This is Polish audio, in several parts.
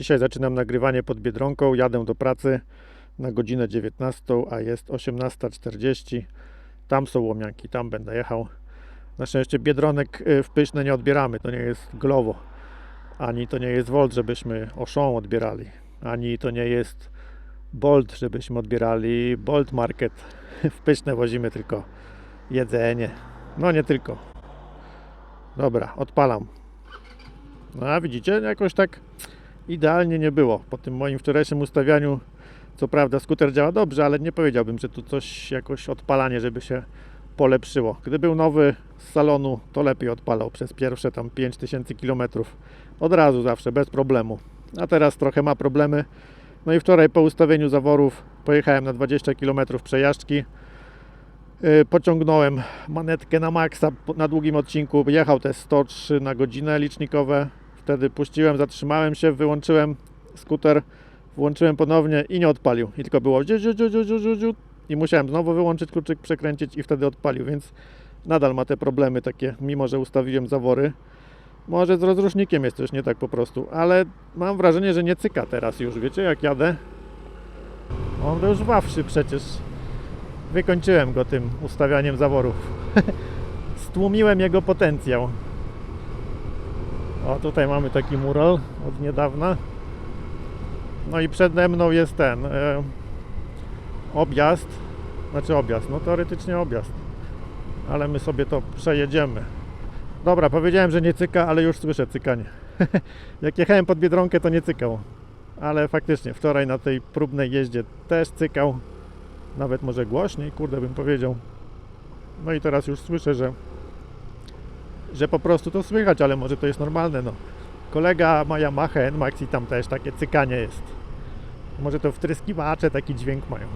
Dzisiaj zaczynam nagrywanie pod Biedronką. Jadę do pracy na godzinę 19, a jest 18.40. Tam są łomianki, tam będę jechał. Na szczęście Biedronek y, w Pyszne nie odbieramy. To nie jest Glovo, ani to nie jest Volt, żebyśmy Auchan odbierali, ani to nie jest Bolt, żebyśmy odbierali Bolt Market. W Pyszne wozimy tylko jedzenie. No nie tylko. Dobra, odpalam. No a widzicie, jakoś tak idealnie nie było. Po tym moim wczorajszym ustawianiu, co prawda skuter działa dobrze, ale nie powiedziałbym, że tu coś jakoś odpalanie, żeby się polepszyło. Gdy był nowy z salonu, to lepiej odpalał przez pierwsze tam 5000 km. Od razu zawsze, bez problemu. A teraz trochę ma problemy. No i wczoraj po ustawieniu zaworów pojechałem na 20 km przejażdżki. Yy, Pociągnąłem manetkę na maksa na długim odcinku. Jechał te 103 na godzinę licznikowe. Wtedy puściłem, zatrzymałem się, wyłączyłem skuter, włączyłem ponownie i nie odpalił. I tylko było dziu, dziu, dziu, dziu, dziu, dziu, i musiałem znowu wyłączyć kluczyk, przekręcić i wtedy odpalił, więc nadal ma te problemy takie, mimo że ustawiłem zawory. Może z rozrusznikiem jest coś nie tak po prostu, ale mam wrażenie, że nie cyka teraz już. Wiecie, jak jadę? On to już wawszy przecież. Wykończyłem go tym ustawianiem zaworów. Stłumiłem jego potencjał. O, tutaj mamy taki mural od niedawna. No i przede mną jest ten e, objazd. Znaczy objazd, no teoretycznie objazd. Ale my sobie to przejedziemy. Dobra, powiedziałem, że nie cyka, ale już słyszę cykanie. Jak jechałem pod Biedronkę, to nie cykał. Ale faktycznie, wczoraj na tej próbnej jeździe też cykał. Nawet może głośniej, kurde bym powiedział. No i teraz już słyszę, że że po prostu to słychać, ale może to jest normalne. No. Kolega ma Yamaha NMAX i tam też takie cykanie jest. Może to wtryskiwacze taki dźwięk mają.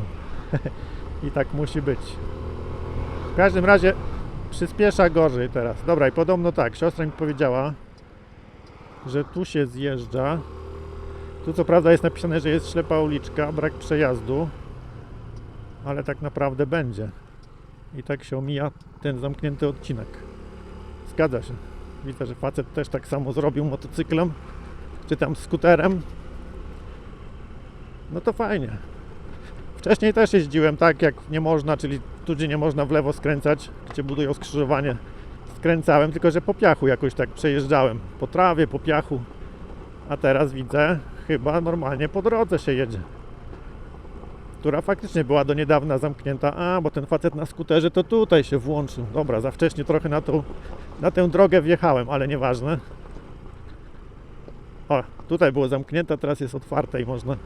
I tak musi być. W każdym razie przyspiesza gorzej teraz. Dobra, i podobno tak, siostra mi powiedziała, że tu się zjeżdża. Tu co prawda jest napisane, że jest ślepa uliczka, brak przejazdu, ale tak naprawdę będzie. I tak się omija ten zamknięty odcinek. Zgadza się. Widzę, że facet też tak samo zrobił motocyklem, czy tam skuterem. No to fajnie. Wcześniej też jeździłem tak, jak nie można, czyli tu, gdzie nie można w lewo skręcać, gdzie budują skrzyżowanie, skręcałem, tylko że po piachu jakoś tak przejeżdżałem. Po trawie, po piachu. A teraz widzę, chyba normalnie po drodze się jedzie. Która faktycznie była do niedawna zamknięta. A, bo ten facet na skuterze to tutaj się włączył. Dobra, za wcześnie trochę na tą na tę drogę wjechałem, ale nieważne. O, tutaj było zamknięte, teraz jest otwarte i można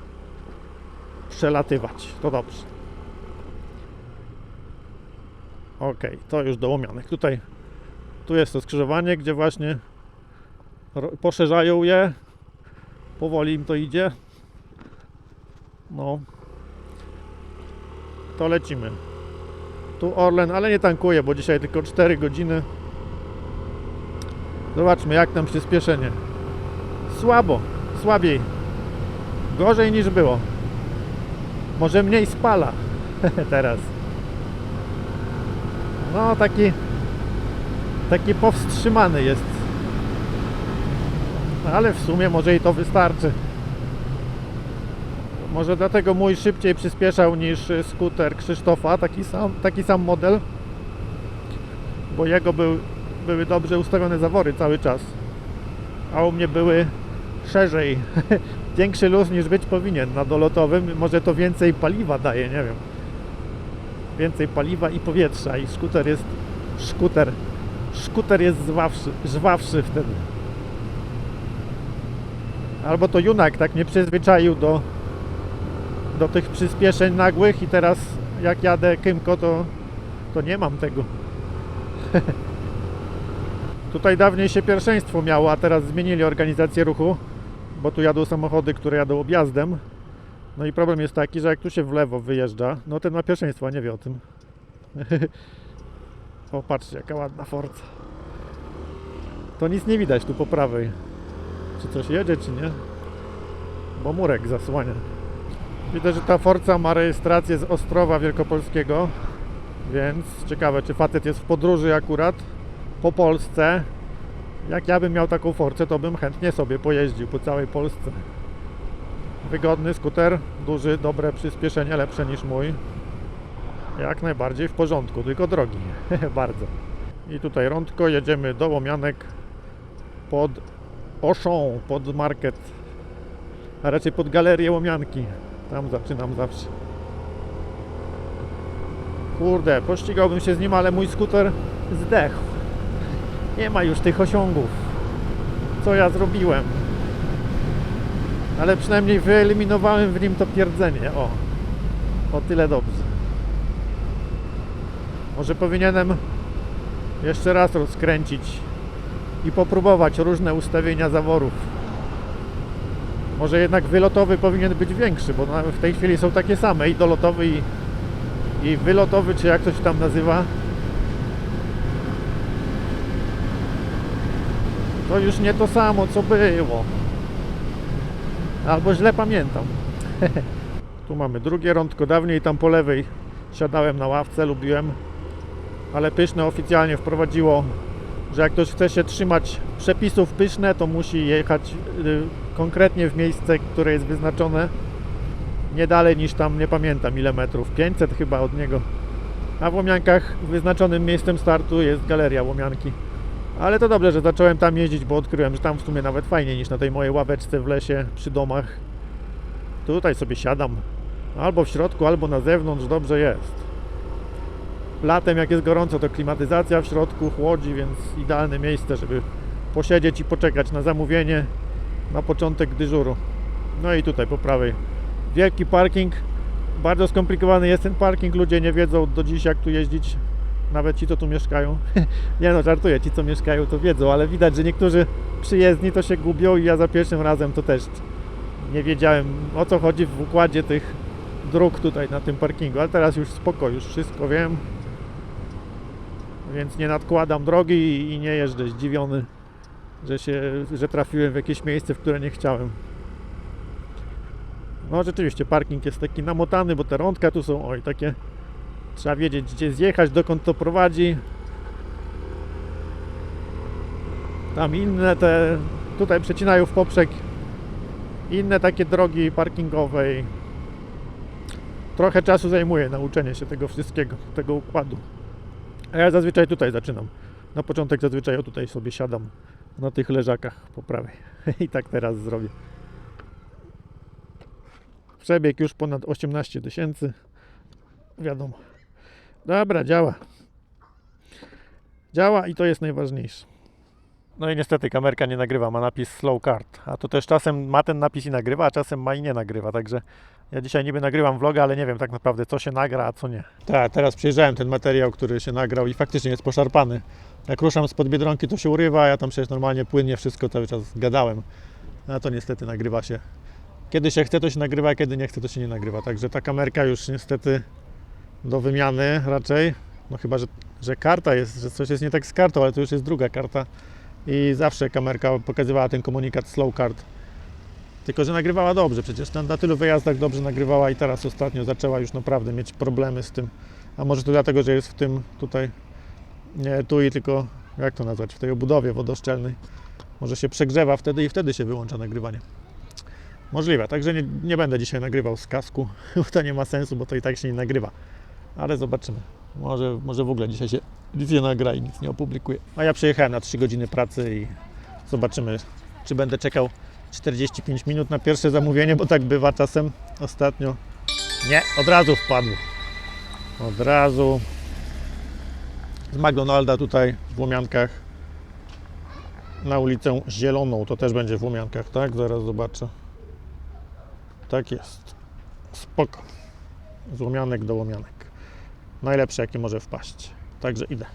przelatywać. To dobrze. Ok, to już do łomionek. Tutaj tu jest to skrzyżowanie, gdzie właśnie poszerzają je. Powoli im to idzie. No. To lecimy. Tu Orlen, ale nie tankuje, bo dzisiaj tylko 4 godziny. Zobaczmy jak tam przyspieszenie. Słabo, słabiej. Gorzej niż było. Może mniej spala teraz. No taki taki powstrzymany jest. Ale w sumie może i to wystarczy. Może dlatego mój szybciej przyspieszał niż skuter Krzysztofa, taki sam, taki sam model. Bo jego był, były dobrze ustawione zawory cały czas. A u mnie były szerzej. Większy luz niż być powinien na dolotowym. Może to więcej paliwa daje, nie wiem. Więcej paliwa i powietrza i skuter jest skuter. Skuter jest zwawszy, żwawszy wtedy. Albo to Junak tak mnie przyzwyczaił do, do tych przyspieszeń nagłych i teraz jak jadę Kymko to, to nie mam tego. Tutaj dawniej się pierwszeństwo miało, a teraz zmienili organizację ruchu, bo tu jadą samochody, które jadą objazdem. No i problem jest taki, że jak tu się w lewo wyjeżdża, no ten ma pierwszeństwo, a nie wie o tym. o, patrzcie, jaka ładna Forza. To nic nie widać tu po prawej. Czy coś jedzie, czy nie? Bo murek zasłania. Widzę, że ta Forza ma rejestrację z Ostrowa Wielkopolskiego, więc ciekawe, czy facet jest w podróży akurat po Polsce. Jak ja bym miał taką Forcę, to bym chętnie sobie pojeździł po całej Polsce. Wygodny skuter, duży, dobre przyspieszenie, lepsze niż mój. Jak najbardziej w porządku, tylko drogi. Bardzo. I tutaj rądko, jedziemy do Łomianek pod Oszą, pod market, a raczej pod galerię Łomianki. Tam zaczynam zawsze. Kurde, pościgałbym się z nim, ale mój skuter zdechł. Nie ma już tych osiągów. Co ja zrobiłem? Ale przynajmniej wyeliminowałem w nim to pierdzenie. O, o tyle dobrze. Może powinienem jeszcze raz rozkręcić i popróbować różne ustawienia zaworów. Może jednak wylotowy powinien być większy, bo w tej chwili są takie same i dolotowy i, i wylotowy, czy jak to się tam nazywa. To już nie to samo, co było. Albo źle pamiętam. tu mamy drugie rądko. Dawniej tam po lewej siadałem na ławce, lubiłem. Ale Pyszne oficjalnie wprowadziło, że jak ktoś chce się trzymać przepisów Pyszne, to musi jechać y, konkretnie w miejsce, które jest wyznaczone. Nie dalej niż tam, nie pamiętam ile metrów, 500 chyba od niego. A w Łomiankach wyznaczonym miejscem startu jest galeria Łomianki. Ale to dobrze, że zacząłem tam jeździć, bo odkryłem, że tam w sumie nawet fajniej niż na tej mojej ławeczce w lesie przy domach. Tutaj sobie siadam. Albo w środku, albo na zewnątrz, dobrze jest. Latem jak jest gorąco, to klimatyzacja w środku chłodzi, więc idealne miejsce, żeby posiedzieć i poczekać na zamówienie na początek dyżuru. No i tutaj po prawej wielki parking. Bardzo skomplikowany jest ten parking, ludzie nie wiedzą do dziś jak tu jeździć. Nawet ci, co tu mieszkają. nie no, żartuję, ci, co mieszkają, to wiedzą, ale widać, że niektórzy przyjezdni to się gubią i ja za pierwszym razem to też nie wiedziałem o co chodzi w układzie tych dróg tutaj na tym parkingu, ale teraz już spoko, już wszystko wiem. Więc nie nadkładam drogi i- nie jeżdżę zdziwiony, że, się, że trafiłem w jakieś miejsce, w które nie chciałem. No rzeczywiście, parking jest taki namotany, bo te rądka tu są, oj, takie trzeba wiedzieć, gdzie zjechać, dokąd to prowadzi. Tam inne te, tutaj przecinają w poprzek inne takie drogi parkingowe i trochę czasu zajmuje nauczenie się tego wszystkiego, tego układu. A ja zazwyczaj tutaj zaczynam. Na początek zazwyczaj o tutaj sobie siadam na tych leżakach po prawej. I tak teraz zrobię. Przebieg już ponad 18 tysięcy. Wiadomo. Dobra, działa. Działa i to jest najważniejsze. No i niestety kamerka nie nagrywa, ma napis slow card. A to też czasem ma ten napis i nagrywa, a czasem ma i nie nagrywa. Także ja dzisiaj niby nagrywam vloga, ale nie wiem tak naprawdę co się nagra, a co nie. Tak, teraz przyjrzałem ten materiał, który się nagrał i faktycznie jest poszarpany. Jak ruszam spod Biedronki to się urywa, ja tam przecież normalnie płynnie wszystko cały czas gadałem. A to niestety nagrywa się. Kiedy się chce to się nagrywa, kiedy nie chce to się nie nagrywa. Także ta kamerka już niestety do wymiany raczej. No chyba, że, że karta jest, że coś jest nie tak z kartą, ale to już jest druga karta. I zawsze kamerka pokazywała ten komunikat slow card. Tylko, że nagrywała dobrze, przecież na, tylu wyjazdach dobrze nagrywała i teraz ostatnio zaczęła już naprawdę mieć problemy z tym. A może to dlatego, że jest w tym tutaj, nie tu i tylko, jak to nazwać, w tej obudowie wodoszczelnej. Może się przegrzewa wtedy i wtedy się wyłącza nagrywanie. Możliwe, także nie, nie będę dzisiaj nagrywał z kasku, to nie ma sensu, bo to i tak się nie nagrywa. Ale zobaczymy. Może, może w ogóle dzisiaj się nic nie nagra i nic nie opublikuję. A ja przyjechałem na 3 godziny pracy i zobaczymy, czy będę czekał 45 minut na pierwsze zamówienie, bo tak bywa czasem ostatnio. Nie, od razu wpadł. Od razu. Z McDonalda tutaj w Łomiankach na ulicę Zieloną. To też będzie w Łomiankach, tak? Zaraz zobaczę. Tak jest. Spoko. Z Łomianek do Łomianek. Najlepsze, jakie może wpaść. Także idę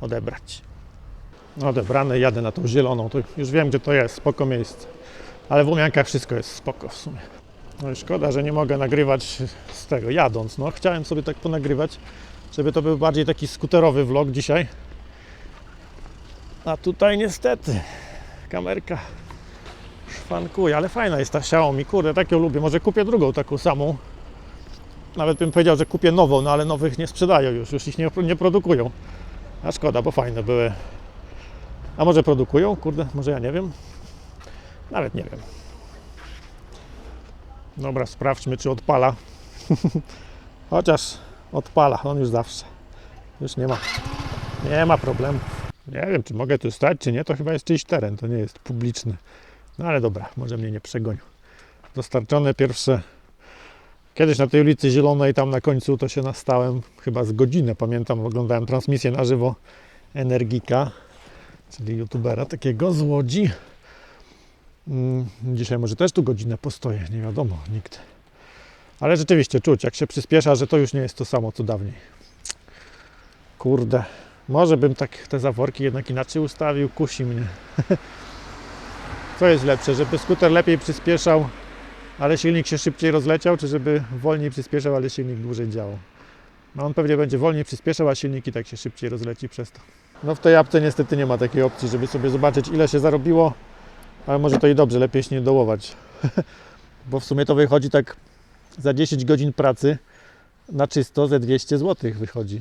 odebrać. Odebrane, jadę na tą zieloną. To już wiem, gdzie to jest. Spoko miejsce. Ale w Łomiankach wszystko jest spoko w sumie. No szkoda, że nie mogę nagrywać z tego jadąc. No, chciałem sobie tak ponagrywać, żeby to był bardziej taki skuterowy vlog dzisiaj. A tutaj niestety kamerka szwankuje, ale fajna jest ta Xiaomi. Kurde, tak ją lubię. Może kupię drugą taką samą. Nawet bym powiedział, że kupię nową, no ale nowych nie sprzedają już, już ich nie, nie produkują. A szkoda, bo fajne były. A może produkują? Kurde, może ja nie wiem. Nawet nie wiem. Dobra, sprawdźmy, czy odpala. Chociaż odpala, on już zawsze. Już nie ma, nie ma problemu. Nie wiem, czy mogę tu stać, czy nie. To chyba jest czyjś teren, to nie jest publiczny. No ale dobra, może mnie nie przegonił. Dostarczone pierwsze. Kiedyś na tej ulicy Zielonej, tam na końcu, to się nastałem chyba z godzinę. Pamiętam, oglądałem transmisję na żywo Energika, czyli youtubera takiego z Łodzi. Mm, Dzisiaj może też tu godzinę postoję, nie wiadomo, nikt. Ale rzeczywiście czuć, jak się przyspiesza, że to już nie jest to samo co dawniej. Kurde, może bym tak te zaworki jednak inaczej ustawił, kusi mnie. Co jest lepsze, żeby skuter lepiej przyspieszał, ale silnik się szybciej rozleciał, czy żeby wolniej przyspieszał, ale silnik dłużej działał? No on pewnie będzie wolniej przyspieszał, a silnik i tak się szybciej rozleci przez to. No w tej apce niestety nie ma takiej opcji, żeby sobie zobaczyć ile się zarobiło, ale może to i dobrze, lepiej się nie dołować. Bo w sumie to wychodzi tak za 10 godzin pracy na czysto ze 200 zł wychodzi.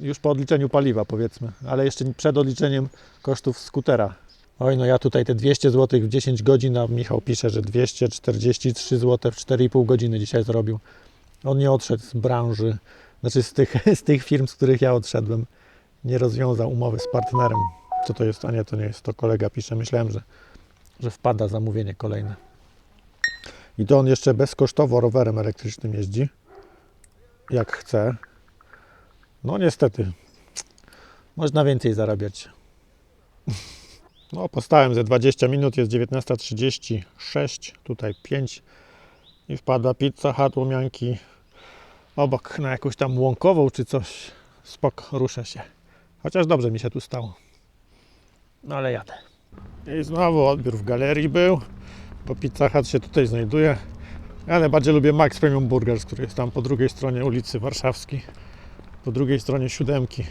Już po odliczeniu paliwa powiedzmy, ale jeszcze przed odliczeniem kosztów skutera. Oj, no ja tutaj te 200 zł w 10 godzin, a Michał pisze, że 243 zł w 4,5 godziny dzisiaj zrobił. On nie odszedł z branży, znaczy z tych, z tych firm, z których ja odszedłem. Nie rozwiązał umowy z partnerem. Co to jest? A nie, to nie jest, to kolega pisze. Myślałem, że, że wpada zamówienie kolejne. I to on jeszcze bezkosztowo rowerem elektrycznym jeździ, jak chce. No niestety, można więcej zarabiać. No, postałem ze 20 minut, jest 19.36, tutaj 5 i wpadła pizza Hut Łomianki obok na jakąś tam łąkową czy coś. Spok, ruszę się. Chociaż dobrze mi się tu stało. No ale jadę. I znowu odbiór w galerii był, bo Pizza Hut się tutaj znajduje. Ja najbardziej lubię Max Premium Burgers, który jest tam po drugiej stronie ulicy Warszawskiej, po drugiej stronie siódemki.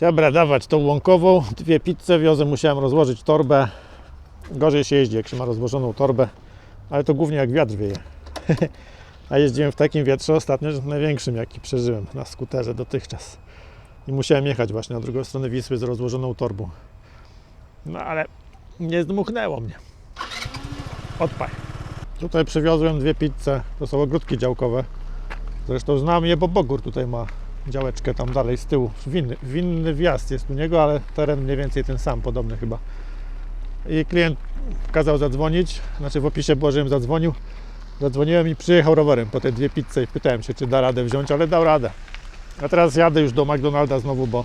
Dobra, dawać tą łąkową. Dwie pizze wiozę, musiałem rozłożyć torbę. Gorzej się jeździ, jak się ma rozłożoną torbę, ale to głównie jak wiatr wieje. A jeździłem w takim wietrze ostatnio, że największym jaki przeżyłem na skuterze dotychczas. I musiałem jechać właśnie na drugą stronę Wisły z rozłożoną torbą. No ale nie zdmuchnęło mnie. Odpaj. Tutaj przywiozłem dwie pizze. To są ogródki działkowe. Zresztą znam je, bo Bogur tutaj ma działeczkę tam dalej z tyłu. Winny, winny wjazd jest u niego, ale teren mniej więcej ten sam, podobny chyba. I klient kazał zadzwonić, znaczy w opisie było, żebym zadzwonił. Zadzwoniłem i przyjechał rowerem po te dwie pizze i pytałem się, czy da radę wziąć, ale dał radę. A teraz jadę już do McDonalda znowu, bo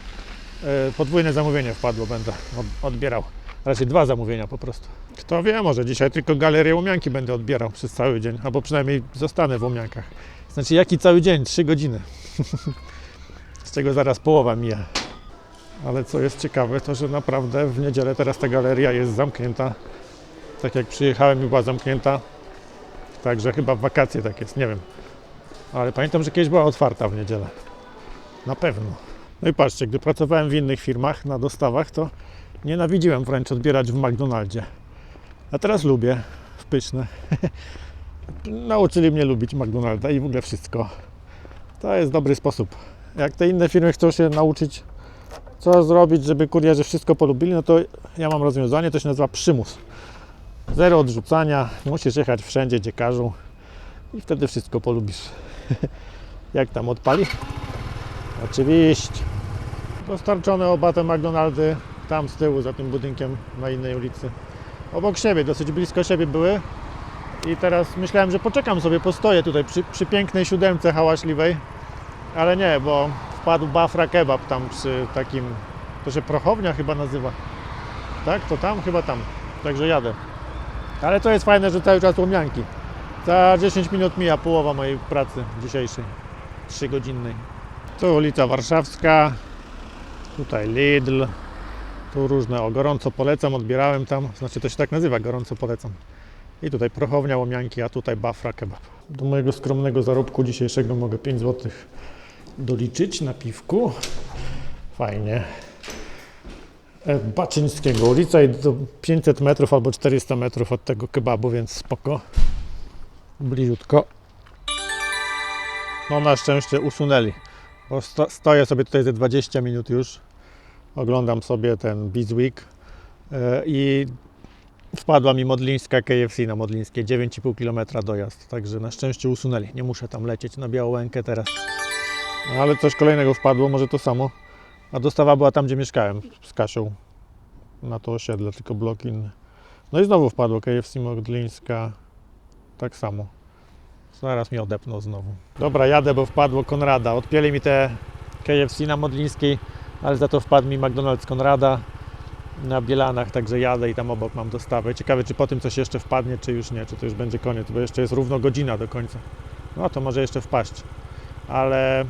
e, podwójne zamówienie wpadło, będę od, odbierał. Raczej dwa zamówienia po prostu. Kto wie, może dzisiaj tylko galerię Łomianki będę odbierał przez cały dzień, albo przynajmniej zostanę w Łomiankach. Znaczy jaki cały dzień? Trzy godziny. Z czego zaraz połowa mija. Ale co jest ciekawe, to że naprawdę w niedzielę teraz ta galeria jest zamknięta. Tak jak przyjechałem i była zamknięta. Także chyba w wakacje tak jest, nie wiem. Ale pamiętam, że kiedyś była otwarta w niedzielę. Na pewno. No i patrzcie, gdy pracowałem w innych firmach na dostawach, to nienawidziłem wręcz odbierać w McDonaldzie. A teraz lubię w pyszne. Nauczyli mnie lubić McDonalda i w ogóle wszystko. To jest dobry sposób. Jak te inne firmy chcą się nauczyć, co zrobić, żeby kurierzy wszystko polubili, no to ja mam rozwiązanie, to się nazywa przymus. Zero odrzucania, musisz jechać wszędzie, gdzie każą i wtedy wszystko polubisz. Jak tam odpali? Oczywiście. Dostarczone oba te McDonaldy tam z tyłu, za tym budynkiem na innej ulicy. Obok siebie, dosyć blisko siebie były. I teraz myślałem, że poczekam sobie, postoję tutaj przy, przy pięknej siódemce hałaśliwej. Ale nie, bo wpadł Bafra Kebab tam przy takim, to się prochownia chyba nazywa. Tak, to tam, chyba tam. Także jadę. Ale to jest fajne, że cały czas łomianki. Za 10 minut mija połowa mojej pracy dzisiejszej, 3 godzinnej. Tu ulica Warszawska, tutaj Lidl, tu różne, o gorąco polecam, odbierałem tam, znaczy to się tak nazywa, gorąco polecam. I tutaj prochownia łomianki, a tutaj Bafra Kebab. Do mojego skromnego zarobku dzisiejszego mogę 5 zł doliczyć na piwku. Fajnie. E, Baczyńskiego ulica i do 500 metrów albo 400 metrów od tego kebabu, więc spoko. Bliziutko. No na szczęście usunęli, bo sto, stoję sobie tutaj ze 20 minut już. Oglądam sobie ten Bizweek e, i wpadła mi Modlińska KFC na Modlińskie, 9,5 km dojazd, także na szczęście usunęli. Nie muszę tam lecieć na Białołękę teraz. No, ale coś kolejnego wpadło, może to samo. A dostawa była tam, gdzie mieszkałem, z Kasią. Na to osiedle, tylko blok inny. No i znowu wpadło KFC Modlińska, tak samo. Zaraz mi odepną znowu. Dobra, jadę, bo wpadło Konrada. Odpięli mi te KFC na Modlińskiej, ale za to wpadł mi McDonald's Konrada na Bielanach, także jadę i tam obok mam dostawę. Ciekawe, czy po tym coś jeszcze wpadnie, czy już nie, czy to już będzie koniec, bo jeszcze jest równo godzina do końca. No to może jeszcze wpaść, ale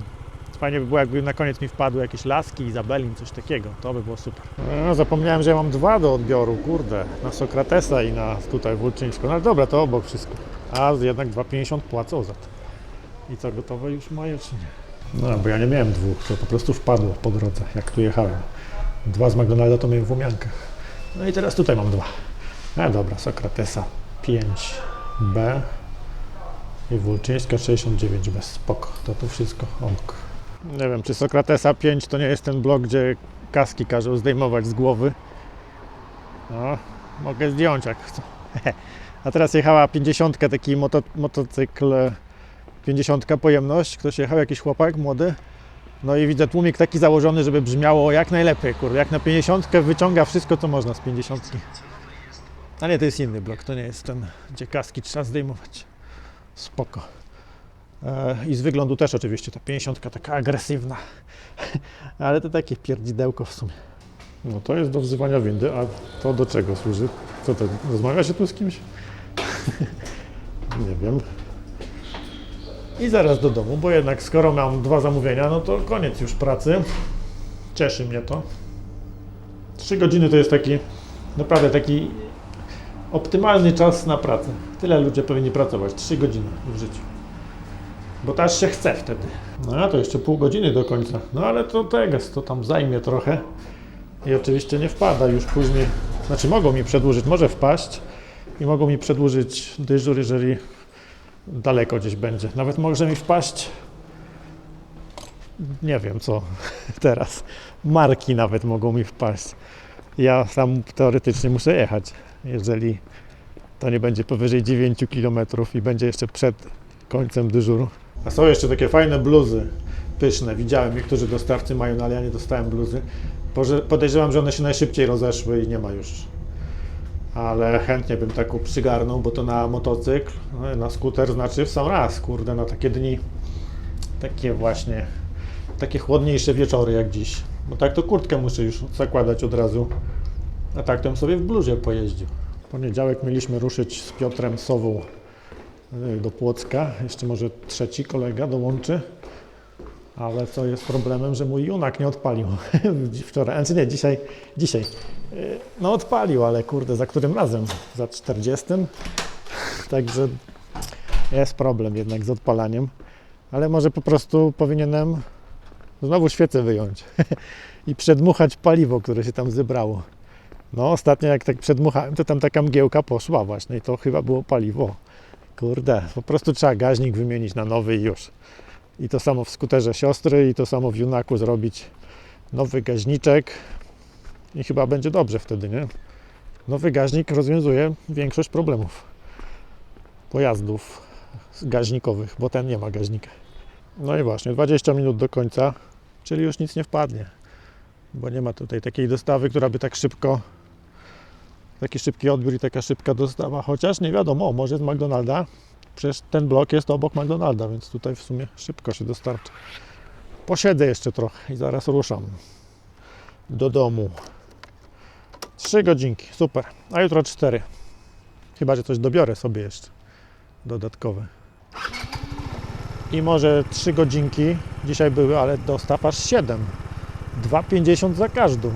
fajnie by było, jakby na koniec mi wpadły jakieś laski, Izabelin, coś takiego, to by było super. No, zapomniałem, że ja mam dwa do odbioru, kurde, na Sokratesa i na tutaj Włóczyńską, no ale dobra, to obok wszystko. A jednak 2,50 płacą za to. I co, gotowe już mają, czy nie? No, bo ja nie miałem dwóch, to po prostu wpadło po drodze, jak tu jechałem. Dwa z McDonalda to miałem w Łomiankach. No i teraz tutaj mam dwa. No dobra, Sokratesa 5B i Włóczyńska 69B. Spoko, to tu wszystko obok. Nie wiem, czy Sokratesa 5 to nie jest ten blok, gdzie kaski każą zdejmować z głowy. No, mogę zdjąć jak chcę. A teraz jechała 50, taki moto, motocykl 50 pojemność. Ktoś jechał, jakiś chłopak młody. No i widzę tłumik taki założony, żeby brzmiało jak najlepiej, kurde, jak na 50 wyciąga wszystko, co można z 50. A nie, to jest inny blok, to nie jest ten, gdzie kaski trzeba zdejmować. Spoko. E, I z wyglądu też oczywiście ta 50 taka agresywna, ale to takie pierdzidełko w sumie. No to jest do wzywania windy, a to do czego służy? Co to, rozmawia się tu z kimś? nie wiem. I zaraz do domu, bo jednak skoro mam dwa zamówienia, no to koniec już pracy. Cieszy mnie to. Trzy godziny to jest taki, naprawdę taki optymalny czas na pracę. Tyle ludzie powinni pracować, trzy godziny w życiu. Bo też się chce wtedy. No a to jeszcze pół godziny do końca. No ale to teges, to tam zajmie trochę. I oczywiście nie wpada już później. Znaczy mogą mi przedłużyć, może wpaść i mogą mi przedłużyć dyżur, jeżeli daleko gdzieś będzie. Nawet może mi wpaść, nie wiem co teraz, marki nawet mogą mi wpaść. Ja sam teoretycznie muszę jechać, jeżeli to nie będzie powyżej 9 km i będzie jeszcze przed końcem dyżuru. A są jeszcze takie fajne bluzy, pyszne. Widziałem, niektórzy dostawcy mają, no ale ja nie dostałem bluzy. Podejrzewam, że one się najszybciej rozeszły i nie ma już ale chętnie bym taką przygarnął, bo to na motocykl, no, na skuter znaczy w sam raz, kurde, na takie dni, takie właśnie, takie chłodniejsze wieczory jak dziś. Bo tak to kurtkę muszę już zakładać od razu, a tak to bym sobie w bluzie pojeździł. W poniedziałek mieliśmy ruszyć z Piotrem Sową do Płocka, jeszcze może trzeci kolega dołączy. Ale co jest problemem, że mój junak nie odpalił wczoraj, znaczy nie, dzisiaj, dzisiaj. Yy, No odpalił, ale kurde, za którym razem? Za 40? Także jest problem jednak z odpalaniem. Ale może po prostu powinienem znowu świecę wyjąć i przedmuchać paliwo, które się tam zebrało. No ostatnio jak tak przedmuchałem, to tam taka mgiełka poszła właśnie i to chyba było paliwo. Kurde, po prostu trzeba gaźnik wymienić na nowy i już. I to samo w skuterze siostry, i to samo w Junaku zrobić nowy gaźniczek i chyba będzie dobrze wtedy, nie? Nowy gaźnik rozwiązuje większość problemów pojazdów gaźnikowych, bo ten nie ma gaźnika. No i właśnie, 20 minut do końca, czyli już nic nie wpadnie, bo nie ma tutaj takiej dostawy, która by tak szybko, taki szybki odbiór i taka szybka dostawa, chociaż nie wiadomo, może z McDonalda, Przecież ten blok jest obok McDonalda, więc tutaj w sumie szybko się dostarczy. Posiedzę jeszcze trochę i zaraz ruszam do domu. Trzy godzinki, super. A jutro cztery. Chyba, że coś dobiorę sobie jeszcze dodatkowe. I może trzy godzinki dzisiaj były, ale dostaw aż 7. 2,50 za każdą.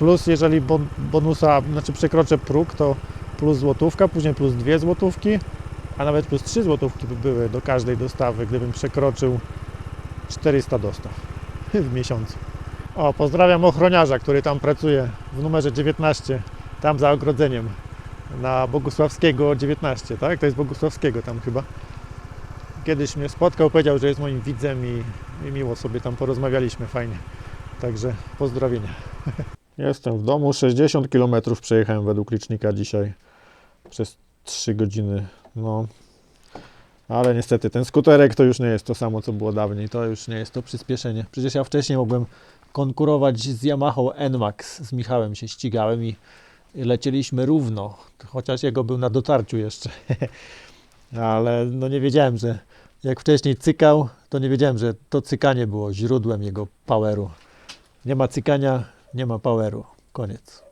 Plus jeżeli bon- bonusa, znaczy przekroczę próg, to plus złotówka, później plus dwie złotówki, a nawet plus 3 złotówki by były do każdej dostawy, gdybym przekroczył 400 dostaw w miesiącu. O, pozdrawiam ochroniarza, który tam pracuje w numerze 19, tam za ogrodzeniem, na Bogusławskiego 19, tak? To jest Bogusławskiego tam chyba. Kiedyś mnie spotkał, powiedział, że jest moim widzem i, i miło sobie tam porozmawialiśmy, fajnie. Także pozdrowienia. Jestem w domu, 60 km przejechałem według licznika dzisiaj. przez 3 godziny. No. Ale niestety ten skuterek to już nie jest to samo, co było dawniej. To już nie jest to przyspieszenie. Przecież ja wcześniej mogłem konkurować z Yamaha NMAX. Z Michałem się ścigałem i lecieliśmy równo. Chociaż jego był na dotarciu jeszcze. Ale no nie wiedziałem, że jak wcześniej cykał, to nie wiedziałem, że to cykanie było źródłem jego poweru. Nie ma cykania, nie ma poweru. Koniec.